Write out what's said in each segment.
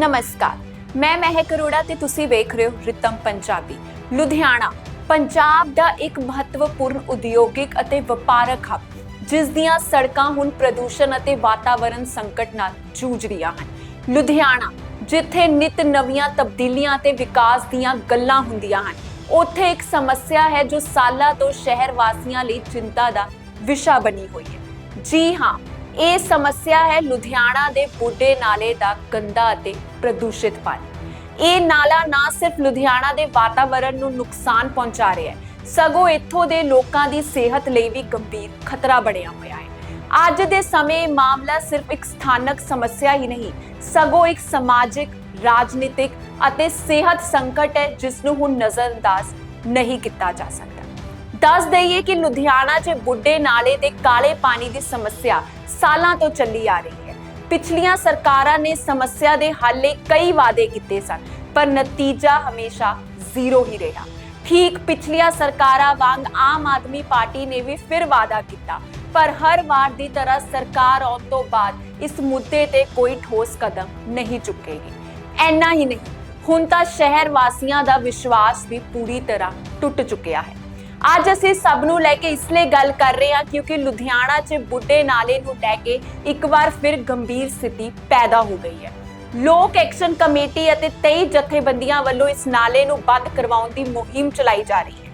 ਨਮਸਕਾਰ। ਮੈਂ ਮਹਿਕ ਅਰੋੜਾ ਤੇ ਤੁਸੀਂ ਵੇਖ ਰਹੇ ਹੋ ਰਿਤਮ ਪੰਜਾਬੀ। ਲੁਧਿਆਣਾ, ਪੰਜਾਬ ਦਾ ਇੱਕ ਮਹੱਤਵਪੂਰਨ ਉਦਯੋਗਿਕ ਅਤੇ ਵਪਾਰਕ ਹੱਬ, ਜਿਸ ਦੀਆਂ ਸੜਕਾਂ ਹੁਣ ਪ੍ਰਦੂਸ਼ਣ ਅਤੇ ਵਾਤਾਵਰਣ ਸੰਕਟ ਨਾਲ ਜੂਝ ਰਹੀਆਂ ਹਨ। ਲੁਧਿਆਣਾ, ਜਿੱਥੇ ਨਿਤ ਨਵੀਆਂ ਤਬਦੀਲੀਆਂ ਤੇ ਵਿਕਾਸ ਦੀਆਂ ਗੱਲਾਂ ਹੁੰਦੀਆਂ ਹਨ, ਉੱਥੇ ਇੱਕ ਸਮੱਸਿਆ ਹੈ ਜੋ ਸਾਲਾਂ ਤੋਂ ਸ਼ਹਿਰ ਵਾਸੀਆਂ ਲਈ ਚਿੰਤਾ ਦਾ ਵਿਸ਼ਾ ਬਣੀ ਹੋਈ ਹੈ। ਜੀ ਹਾਂ ਇਹ ਸਮੱਸਿਆ ਹੈ ਲੁਧਿਆਣਾ ਦੇ ਬੁੱਢੇ ਨਾਲੇ ਦਾ ਗੰਦਾ ਅਤੇ ਪ੍ਰਦੂਸ਼ਿਤ ਪਾਣੀ। ਇਹ ਨਾਲਾ ਨਾ ਸਿਰਫ ਲੁਧਿਆਣਾ ਦੇ ਵਾਤਾਵਰਣ ਨੂੰ ਨੁਕਸਾਨ ਪਹੁੰਚਾ ਰਿਹਾ ਹੈ, ਸਗੋਂ ਇੱਥੋਂ ਦੇ ਲੋਕਾਂ ਦੀ ਸਿਹਤ ਲਈ ਵੀ ਗੰਭੀਰ ਖਤਰਾ ਬਣਿਆ ਹੋਇਆ ਹੈ। ਅੱਜ ਦੇ ਸਮੇਂ ਮਾਮਲਾ ਸਿਰਫ ਇੱਕ ਸਥਾਨਕ ਸਮੱਸਿਆ ਹੀ ਨਹੀਂ, ਸਗੋਂ ਇੱਕ ਸਮਾਜਿਕ, ਰਾਜਨੀਤਿਕ ਅਤੇ ਸਿਹਤ ਸੰਕਟ ਹੈ ਜਿਸ ਨੂੰ ਹੁਣ ਨਜ਼ਰਅੰਦਾਜ਼ ਨਹੀਂ ਕੀਤਾ ਜਾ ਸਕਦਾ। ਦੱਸ ਦਈਏ ਕਿ ਲੁਧਿਆਣਾ 'ਚ ਬੁੱਢੇ ਨਾਲੇ ਦੇ ਕਾਲੇ ਪਾਣੀ ਦੀ ਸਮੱਸਿਆ ਸਾਲਾਂ ਤੋਂ ਚੱਲੀ ਆ ਰਹੀ ਹੈ। ਪਿਛਲੀਆਂ ਸਰਕਾਰਾਂ ਨੇ ਸਮੱਸਿਆ ਦੇ ਹੱਲ ਲਈ ਕਈ ਵਾਅਦੇ ਕੀਤੇ ਸਨ, ਪਰ ਨਤੀਜਾ ਹਮੇਸ਼ਾ ਜ਼ੀਰੋ ਹੀ ਰਿਹਾ। ਠੀਕ ਪਿਛਲੀਆਂ ਸਰਕਾਰਾਂ ਵਾਂਗ ਆਮ ਆਦਮੀ ਪਾਰਟੀ ਨੇ ਵੀ ਫਿਰ ਵਾਅਦਾ ਕੀਤਾ, ਪਰ ਹਰ ਵਾਰ ਦੀ ਤਰ੍ਹਾਂ ਸਰਕਾਰ ਆਉਣ ਤੋਂ ਬਾਅਦ ਇਸ ਮੁੱਦੇ ਤੇ ਕੋਈ ਠੋਸ ਕਦਮ ਨਹੀਂ ਚੁੱਕੇਗੀ। ਐਨਾ ਹੀ ਨਹੀਂ, ਹੁਣ ਤਾਂ ਸ਼ਹਿਰ ਵਾਸੀਆਂ ਦਾ ਵਿਸ਼ਵਾਸ ਵੀ ਪੂਰੀ ਤਰ੍ਹਾਂ ਟੁੱਟ ਚੁੱਕਿਆ ਹੈ। ਅੱਜ ਅਸੀਂ ਸਭ ਨੂੰ ਲੈ ਕੇ ਇਸ ਲਈ ਗੱਲ ਕਰ ਰਹੇ ਹਾਂ ਕਿਉਂਕਿ ਲੁਧਿਆਣਾ 'ਚ ਬੁੱਢੇ ਨਾਲੇ ਨੂੰ ਲੈ ਕੇ ਇੱਕ ਵਾਰ ਫਿਰ ਗੰਭੀਰ ਸਥਿਤੀ ਪੈਦਾ ਹੋ ਗਈ ਹੈ। ਲੋਕ ਐਕਸ਼ਨ ਕਮੇਟੀ ਅਤੇ 23 ਜਥੇਬੰਦੀਆਂ ਵੱਲੋਂ ਇਸ ਨਾਲੇ ਨੂੰ ਬੰਦ ਕਰਵਾਉਣ ਦੀ ਮੁਹਿੰਮ ਚਲਾਈ ਜਾ ਰਹੀ ਹੈ।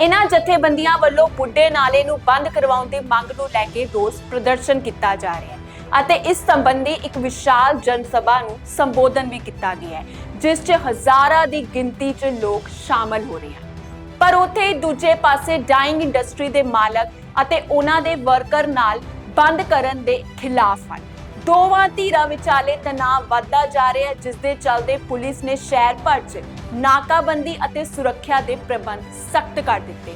ਇਹਨਾਂ ਜਥੇਬੰਦੀਆਂ ਵੱਲੋਂ ਬੁੱਢੇ ਨਾਲੇ ਨੂੰ ਬੰਦ ਕਰਵਾਉਣ ਦੀ ਮੰਗ ਨੂੰ ਲੈ ਕੇ ਰੋਸ ਪ੍ਰਦਰਸ਼ਨ ਕੀਤਾ ਜਾ ਰਿਹਾ ਹੈ ਅਤੇ ਇਸ ਸੰਬੰਧੀ ਇੱਕ ਵਿਸ਼ਾਲ ਜਨ ਸਭਾ ਨੂੰ ਸੰਬੋਧਨ ਵੀ ਕੀਤਾ ਗਿਆ ਹੈ, ਜਿਸ 'ਚ ਹਜ਼ਾਰਾਂ ਦੀ ਗਿਣਤੀ 'ਚ ਲੋਕ ਸ਼ਾਮਲ ਹੋ ਰਹੇ ਹਨ। ਪਰ ਉੱਥੇ ਦੂਜੇ ਪਾਸੇ ਡਾਈਂਗ ਇੰਡਸਟਰੀ ਦੇ ਮਾਲਕ ਅਤੇ ਉਹਨਾਂ ਦੇ ਵਰਕਰ ਨਾਲ ਬੰਦ ਕਰਨ ਦੇ ਖਿਲਾਫ ਹਨ। ਦੋਵਾਂ ਧੀਰਾਂ ਵਿਚਾਲੇ ਤਣਾਅ ਵੱਧਦਾ ਜਾ ਰਿਹਾ ਹੈ, ਜਿਸ ਦੇ ਚੱਲਦੇ ਪੁਲਿਸ ਨੇ ਸ਼ਹਿਰ ਭਰ 'ਚ ਨਾਕਾਬੰਦੀ ਅਤੇ ਸੁਰੱਖਿਆ ਦੇ ਪ੍ਰਬੰਧ ਸਖਤ ਕਰ ਦਿੱਤੇ।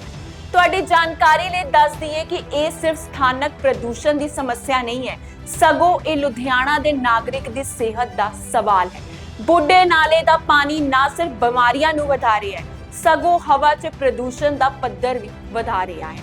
ਤੁਹਾਡੀ ਜਾਣਕਾਰੀ ਲਈ ਦੱਸ ਦਈਏ ਕਿ ਇਹ ਸਿਰਫ ਸਥਾਨਕ ਪ੍ਰਦੂਸ਼ਣ ਦੀ ਸਮੱਸਿਆ ਨਹੀਂ ਹੈ, ਸਗੋਂ ਇਹ ਲੁਧਿਆਣਾ ਦੇ ਨਾਗਰਿਕ ਦੀ ਸਿਹਤ ਦਾ ਸਵਾਲ ਹੈ। ਬੁੱਢੇ ਨਾਲੇ ਦਾ ਪਾਣੀ ਨਾ ਸਿਰਫ ਬਿਮਾਰੀਆਂ ਨੂੰ ਵਧਾ ਰਿਹਾ ਹੈ ਸਗੋਂ ਹਵਾ 'ਚ ਪ੍ਰਦੂਸ਼ਣ ਦਾ ਪੱਧਰ ਵੀ ਵਧਾ ਰਿਹਾ ਹੈ।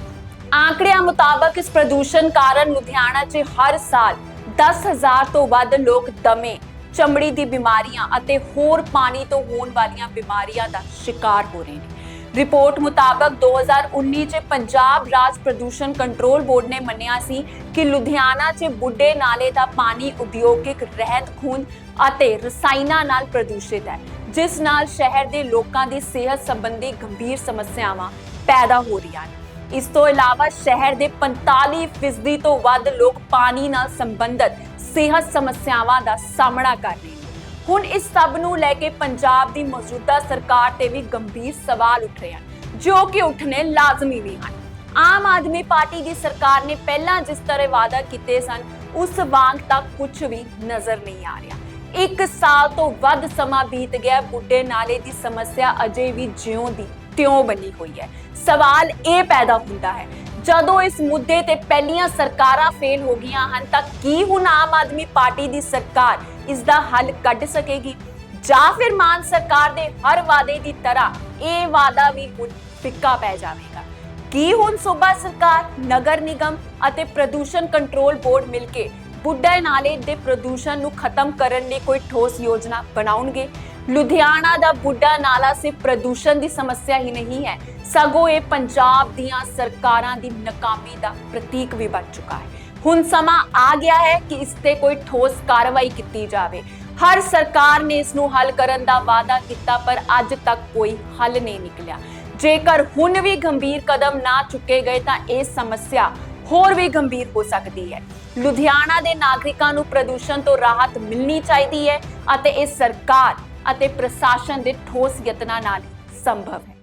ਆંકੜਿਆਂ ਮੁਤਾਬਕ ਇਸ ਪ੍ਰਦੂਸ਼ਣ ਕਾਰਨ ਲੁਧਿਆਣਾ 'ਚ ਹਰ ਸਾਲ 10000 ਤੋਂ ਵੱਧ ਲੋਕ ਦਮੇ, ਚਮੜੀ ਦੀ ਬਿਮਾਰੀਆਂ ਅਤੇ ਹੋਰ ਪਾਣੀ ਤੋਂ ਹੋਣ ਵਾਲੀਆਂ ਬਿਮਾਰੀਆਂ ਦਾ ਸ਼ਿਕਾਰ ਹੋ ਰਹੇ ਨੇ। ਰਿਪੋਰਟ ਮੁਤਾਬਕ 2019 ਚ ਪੰਜਾਬ ਰਾਜ ਪ੍ਰਦੂਸ਼ਣ ਕੰਟਰੋਲ ਬੋਰਡ ਨੇ ਮੰਨਿਆ ਸੀ ਕਿ ਲੁਧਿਆਣਾ 'ਚ ਬੁੱਢੇ ਨਾਲੇ ਦਾ ਪਾਣੀ ਉਦਯੋਗਿਕ ਰਹਿੰਦ ਖੂੰਦ ਅਤੇ ਰਸਾਇਣਾਂ ਨਾਲ ਪ੍ਰਦੂਸ਼ਿਤ ਹੈ। ਜਿਸ ਨਾਲ ਸ਼ਹਿਰ ਦੇ ਲੋਕਾਂ ਦੀ ਸਿਹਤ ਸੰਬੰਧੀ ਗੰਭੀਰ ਸਮੱਸਿਆਵਾਂ ਪੈਦਾ ਹੋ ਰਹੀਆਂ ਹਨ ਇਸ ਤੋਂ ਇਲਾਵਾ ਸ਼ਹਿਰ ਦੇ 45% ਤੋਂ ਵੱਧ ਲੋਕ ਪਾਣੀ ਨਾਲ ਸੰਬੰਧਿਤ ਸਿਹਤ ਸਮੱਸਿਆਵਾਂ ਦਾ ਸਾਹਮਣਾ ਕਰ ਰਹੇ ਨੇ। ਹੁਣ ਇਸ ਸਭ ਨੂੰ ਲੈ ਕੇ ਪੰਜਾਬ ਦੀ ਮੌਜੂਦਾ ਸਰਕਾਰ ਤੇ ਵੀ ਗੰਭੀਰ ਸਵਾਲ ਉੱਠ ਰਹੇ ਹਨ, ਜੋ ਕਿ ਉੱਠਣੇ ਲਾਜ਼ਮੀ ਵੀ ਹਨ। ਆਮ ਆਦਮੀ ਪਾਰਟੀ ਦੀ ਸਰਕਾਰ ਨੇ ਪਹਿਲਾਂ ਜਿਸ ਤਰ੍ਹਾਂ ਵਾਅਦਾ ਕੀਤੇ ਸਨ, ਉਸ ਵਾਂਗ ਤਾਂ ਕੁਝ ਵੀ ਨਜ਼ਰ ਨਹੀਂ ਆ ਰਿਹਾ। ਇੱਕ ਸਾਲ ਤੋਂ ਵੱਧ ਸਮਾਂ ਬੀਤ ਗਿਆ ਬੁੱਢੇ ਨਾਲੇ ਦੀ ਸਮੱਸਿਆ ਅਜੇ ਵੀ ਜਿਉਂ ਦੀ ਤਿਉਂ ਬਣੀ ਹੋਈ ਹੈ। ਸਵਾਲ ਇਹ ਪੈਦਾ ਹੁੰਦਾ ਹੈ, ਜਦੋਂ ਇਸ ਮੁੱਦੇ ਤੇ ਪਹਿਲੀਆਂ ਸਰਕਾਰਾਂ ਫੇਲ ਹੋ ਗਈਆਂ ਹਨ, ਤਾਂ ਕੀ ਹੁਣ ਆਮ ਆਦਮੀ ਪਾਰਟੀ ਦੀ ਸਰਕਾਰ ਇਸ ਦਾ ਹੱਲ ਕੱਢ ਸਕੇਗੀ? ਜਾਂ ਫਿਰ ਮਾਨ ਸਰਕਾਰ ਦੇ ਹਰ ਵਾਅਦੇ ਦੀ ਤਰ੍ਹਾਂ ਇਹ ਵਾਅਦਾ ਵੀ ਹੁਣ ਫਿੱਕਾ ਪੈ ਜਾਵੇਗਾ। ਕੀ ਹੁਣ ਸੂਬਾ ਸਰਕਾਰ, ਨਗਰ ਨਿਗਮ ਅਤੇ ਪ੍ਰਦੂਸ਼ਣ ਕੰਟਰੋਲ ਬੋਰਡ ਮਿਲ ਕੇ ਬੁੱਢਾ ਨਾਲੇ ਦੇ ਪ੍ਰਦੂਸ਼ਣ ਨੂੰ ਖਤਮ ਕਰਨ ਲਈ ਕੋਈ ਠੋਸ ਯੋਜਨਾ ਬਣਾਉਣਗੇ? ਲੁਧਿਆਣਾ ਦਾ ਬੁੱਢਾ ਨਾਲਾ ਸਿਰਫ ਪ੍ਰਦੂਸ਼ਣ ਦੀ ਸਮੱਸਿਆ ਹੀ ਨਹੀਂ ਹੈ, ਸਗੋਂ ਇਹ ਪੰਜਾਬ ਦੀਆਂ ਸਰਕਾਰਾਂ ਦੀ ਨਾਕਾਮੀ ਦਾ ਪ੍ਰਤੀਕ ਵੀ ਬਣ ਚੁੱਕਾ ਹੈ। ਹੁਣ ਸਮਾਂ ਆ ਗਿਆ ਹੈ ਕਿ ਇਸ ਤੇ ਕੋਈ ਠੋਸ ਕਾਰਵਾਈ ਕੀਤੀ ਜਾਵੇ। ਹਰ ਸਰਕਾਰ ਨੇ ਇਸ ਨੂੰ ਹੱਲ ਕਰਨ ਦਾ ਵਾਅਦਾ ਕੀਤਾ, ਪਰ ਅੱਜ ਤੱਕ ਕੋਈ ਹੱਲ ਨਹੀਂ ਨਿਕਲਿਆ। ਜੇਕਰ ਹੁਣ ਵੀ ਗੰਭੀਰ ਕਦਮ ਨਾ ਚੁੱਕੇ ਗਏ ਤਾਂ ਇਹ ਸਮੱਸਿਆ ਹੋਰ ਵੀ ਗੰਭੀਰ ਹੋ ਸਕਦੀ ਹੈ। ਲੁਧਿਆਣਾ ਦੇ ਨਾਗਰਿਕਾਂ ਨੂੰ ਪ੍ਰਦੂਸ਼ਣ ਤੋਂ ਰਾਹਤ ਮਿਲਣੀ ਚਾਹੀਦੀ ਹੈ ਅਤੇ ਇਹ ਸਰਕਾਰ ਅਤੇ ਪ੍ਰਸ਼ਾਸਨ ਦੇ ਠੋਸ ਯਤਨਾਂ ਨਾਲ ਸੰਭਵ ਹੈ।